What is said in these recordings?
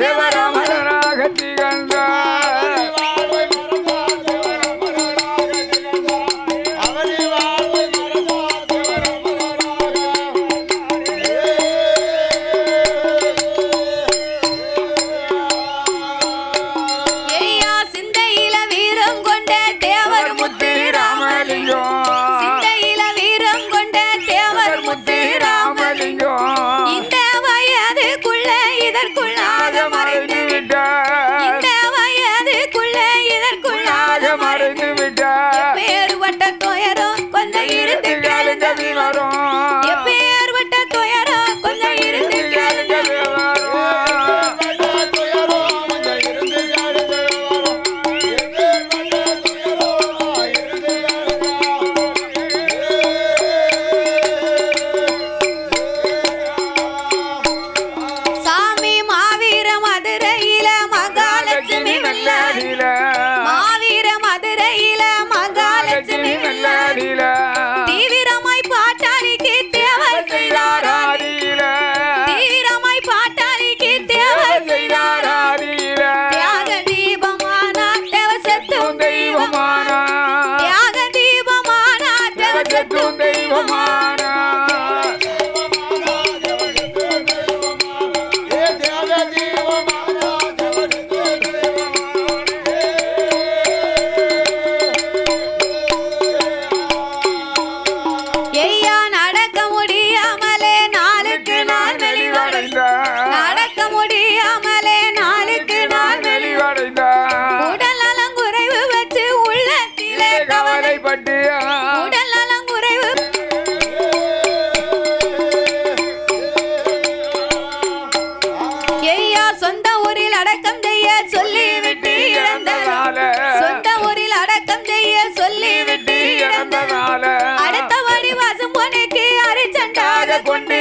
¡Llévala! ஊரில் அடக்கம் செய்ய சொல்லி விட்டு இழந்தனால சொந்த ஊரில் அடக்கம் செய்ய சொல்லி விட்டு இழந்தனால அடுத்த வாடி வாசம் கொண்டு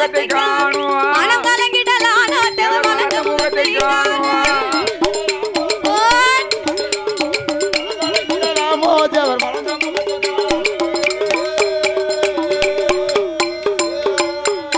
முகத்தை மோஜவர் மலம்